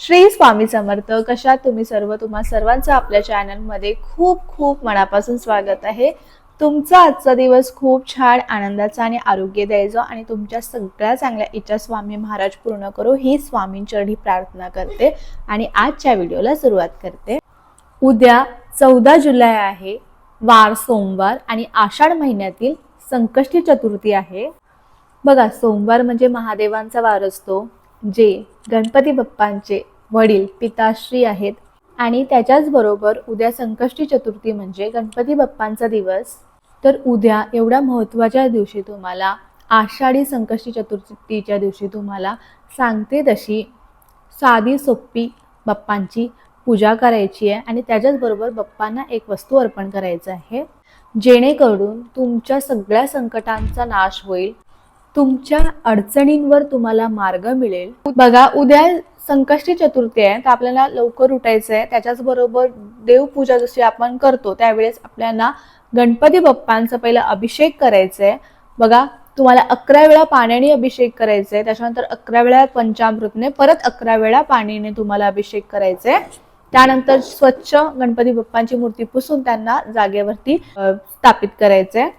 श्री स्वामी समर्थ कशा तुम्ही सर्व? तुम्हा सर्वांचं आपल्या चॅनलमध्ये खूप खूप मनापासून स्वागत आहे. तुमचा आजचा दिवस खूप छान आनंदाचा आणि आरोग्य द्यायचं आणि तुमच्या सगळ्या चांगल्या इच्छा स्वामी महाराज पूर्ण करो ही स्वामींचरणी प्रार्थना करते आणि आजच्या व्हिडिओला सुरुवात करते. उद्या चौदा जुलै आहे वार सोमवार आणि आषाढ महिन्यातील संकष्टी चतुर्थी आहे. बघा सोमवार म्हणजे महादेवांचा वार असतो जे गणपती बाप्पांचे वडील पिताश्री आहेत. आणि त्याच्याचबरोबर उद्या संकष्टी चतुर्थी म्हणजे गणपती बाप्पांचा दिवस. तर उद्या एवढ्या महत्त्वाच्या दिवशी तुम्हाला आषाढी संकष्टी चतुर्थीच्या दिवशी तुम्हाला सांगते तशी साधी सोपी बाप्पांची पूजा करायची आहे आणि त्याच्याचबरोबर बाप्पांना एक वस्तू अर्पण करायचं आहे. जेणेकरून तुमच्या सगळ्या संकटांचा नाश होईल. तुमच्या अडचणींवर तुम्हाला मार्ग मिळेल. बघा उद्या संकष्टी चतुर्थी आहे तर आपल्याला लवकर उठायचं आहे. त्याच्याचबरोबर देवपूजा जशी आपण करतो त्यावेळेस आपल्याला गणपती बाप्पांचा पहिला अभिषेक करायचा आहे. बघा तुम्हाला अकरा वेळा पाण्याने अभिषेक करायचा आहे. त्याच्यानंतर अकरा वेळा पंचामृतने परत अकरा वेळा पाणीने तुम्हाला अभिषेक करायचा आहे. त्यानंतर स्वच्छ गणपती बाप्पांची मूर्ती पुसून त्यांना जागेवरती स्थापित स्थापित आहे.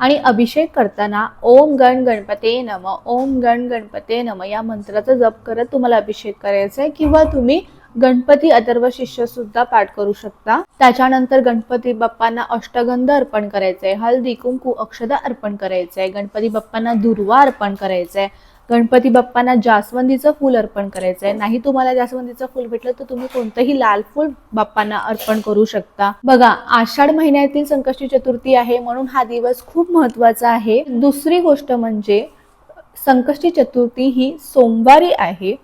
आणि अभिषेक करताना ओम गण गणपते नम ओम गण गणपते नम या मंत्राचा जप करत तुम्हाला अभिषेक करायचा आहे किंवा तुम्ही गणपती अथर्व शिष्य सुद्धा पाठ करू शकता. त्याच्यानंतर गणपती बाप्पांना अष्टगंध अर्पण करायचंय हळदी कुंकू अक्षदा अर्पण करायचंय गणपती बाप्पांना दुर्वा अर्पण करायचंय गणपती बाप्पांना जास्वंदीचं फूल अर्पण करायचं आहे नाही तुम्हाला जास्वंदीचं फूल भेटलं तर तुम्ही कोणतंही लाल फूल बाप्पांना अर्पण करू शकता. बघा आषाढ महिन्यातील संकष्टी चतुर्थी आहे म्हणून हा दिवस खूप महत्त्वाचा आहे. दुसरी गोष्ट म्हणजे संकष्टी चतुर्थी ही सोमवारी आहे.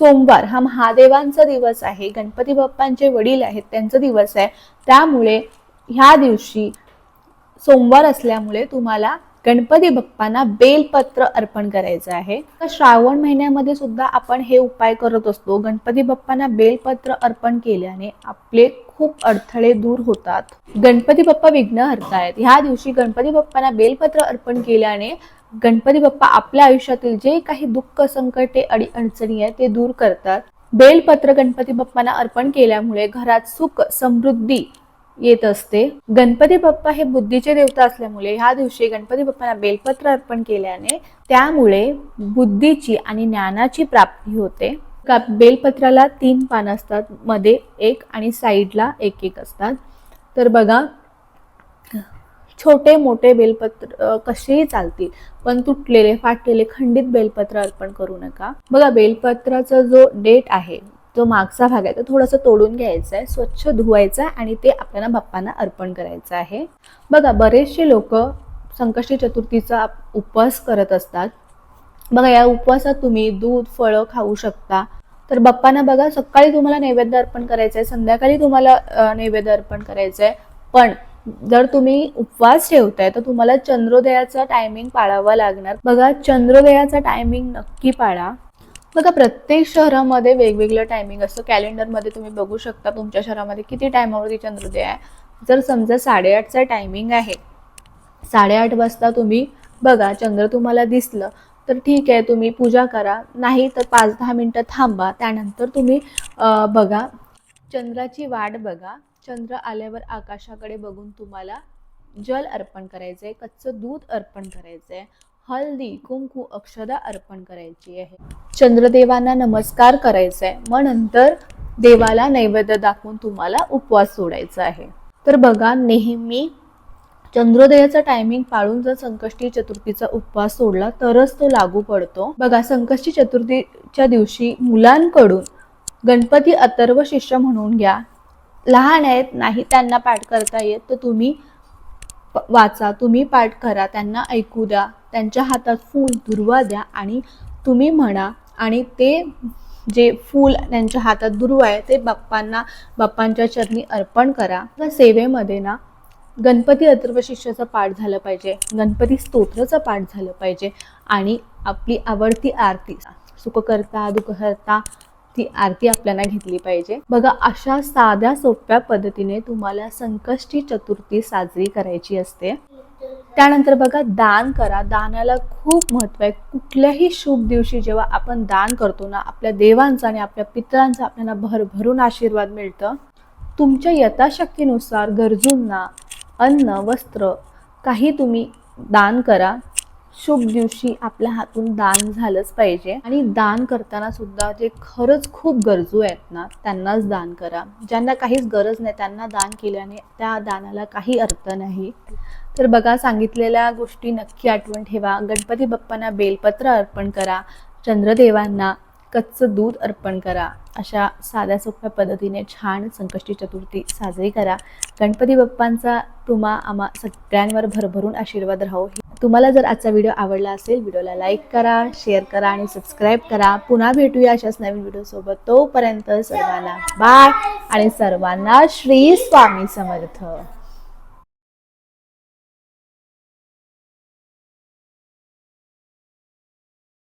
सोमवार हा महादेवांचा दिवस आहे. गणपती बाप्पांचे वडील आहेत त्यांचा दिवस आहे. त्यामुळे ह्या दिवशी सोमवार असल्यामुळे तुम्हाला गणपती बाप्पांना बेलपत्र अर्पण करायचं आहे. तर श्रावण महिन्यामध्ये सुद्धा आपण हे उपाय करत असतो. गणपती बाप्पांना बेलपत्र अर्पण केल्याने आपले खूप अडथळे दूर होतात. गणपती बाप्पा विघ्न हरतायत. ह्या दिवशी गणपती बाप्पांना बेलपत्र अर्पण केल्याने गणपती बाप्पा आपल्या आयुष्यातील जे काही दुःख संकटे अडी अडचणी आहेत ते दूर करतात. बेलपत्र गणपती बाप्पांना अर्पण केल्यामुळे घरात सुख समृद्धी येत असते. गणपती बाप्पा हे बुद्धीचे देवता असल्यामुळे ह्या दिवशी गणपती बाप्पांना बेलपत्र अर्पण केल्याने त्यामुळे बुद्धीची आणि ज्ञानाची प्राप्ती होते. का बेलपत्राला तीन पानं असतात मध्ये एक आणि साईडला एक एक असतात. तर बघा छोटे मोठे बेलपत्र कसेही चालतील पण तुटलेले फाटलेले खंडित बेलपत्र अर्पण करू नका. बघा बेलपत्राचा जो डेट आहे जो मागचा भाग आहे तो थोडासा तोडून घ्यायचा आहे स्वच्छ धुवायचा आहे आणि ते आपल्याला बाप्पांना अर्पण करायचं आहे. बघा बरेचसे लोक संकष्टी चतुर्थीचा उपवास करत असतात. बघा या उपवासात तुम्ही दूध फळं खाऊ शकता. तर बाप्पांना बघा सकाळी तुम्हाला नैवेद्य अर्पण करायचं आहे संध्याकाळी तुम्हाला नैवेद्य अर्पण करायचं आहे पण जर तुम्ही उपवास ठेवताय तर तुम्हाला चंद्रोदयाचा टायमिंग पाळावा लागणार. बघा चंद्रोदयाचा टायमिंग नक्की पाळा. बघा प्रत्येक शहरामध्ये वेगवेगळं टायमिंग असतं. कॅलेंडरमध्ये तुम्ही बघू शकता तुमच्या शहरामध्ये किती टायमावरती चंद्रोदय आहे. जर समजा साडेआठचा टायमिंग आहे साडेआठ वाजता तुम्ही बघा चंद्र तुम्हाला दिसलं तर ठीक आहे तुम्ही पूजा करा. नाही तर पाच दहा मिनटं थांबा. त्यानंतर तुम्ही बघा चंद्राची वाट बघा. चंद्र आल्यावर आकाशाकडे बघून तुम्हाला जल अर्पण करायचं आहे कच्चं दूध अर्पण करायचं आहे हळदी कुंकू अक्षदा अर्पण करायची आहे. चंद्रदेवांना नमस्कार करायचा आहे मग नंतर देवाला नैवेद्य दाखवून तुम्हाला उपवास सोडायचा आहे. तर बघा नेहमी चंद्रोदयाचा टायमिंग पाळून जर संकष्टी चतुर्थीचा उपवास सोडला तरच तो लागू पडतो. बघा संकष्टी चतुर्थीच्या दिवशी मुलांकडून गणपती अथर्व शिष्य म्हणून घ्या. लहान आहेत नाही त्यांना पाठ करता येत तर तुम्ही वाचा. तुम्ही पाठ करा त्यांना ऐकू द्या. त्यांच्या हातात फूल दुर्वा द्या आणि तुम्ही म्हणा. आणि ते जे फूल त्यांच्या हातात दुर्वा आहे ते बाप्पांना बाप्पांच्या चरणी अर्पण करा. या सेवेमध्ये ना गणपती अथर्वशिष्याचं पाठ झालं पाहिजे. गणपती स्तोत्राचं पाठ झालं पाहिजे. आणि आपली आवडती आरती सुखकर्ता दुःखहर्ता ती आरती आपल्याला घेतली पाहिजे. बघा अशा साध्या सोप्या पद्धतीने तुम्हाला संकष्टी चतुर्थी साजरी करायची असते. त्यानंतर बघा दान करा. दानाला खूप महत्त्व आहे. कुठल्याही शुभ दिवशी जेव्हा आपण दान करतो ना आपल्या देवांचा आणि आपल्या पितरांचा आपल्याला भरभरून आशीर्वाद मिळतं. तुमच्या यथाशक्तीनुसार गरजूंना अन्न वस्त्र काही तुम्ही दान करा. शुभ दिवशी आपल्या हातून दान झालंच पाहिजे. आणि दान करताना सुद्धा जे खरंच खूप गरजू आहेत ना त्यांनाच दान करा. ज्यांना काहीच गरज नाही त्यांना दान केल्याने त्या दानाला काही अर्थ नाही. तर बघा सांगितलेल्या गोष्टी नक्की आठवण ठेवा. गणपती बाप्पांना बेलपत्र अर्पण करा. चंद्रदेवांना कच्चं दूध अर्पण करा. अशा साध्या सोप्या पद्धतीने छान संकष्टी चतुर्थी साजरी करा. गणपती बाप्पांचा तुम्हा आम्हा सगळ्यांवर भरभरून आशीर्वाद राहो. तुम्हाला जर आजचा व्हिडिओ आवडला असेल व्हिडिओला लाईक करा शेअर करा आणि सबस्क्राईब करा. पुन्हा भेटूया अशाच नवीन व्हिडिओसोबत तोपर्यंत सर्वांना बाय आणि सर्वांना श्री स्वामी समर्थ.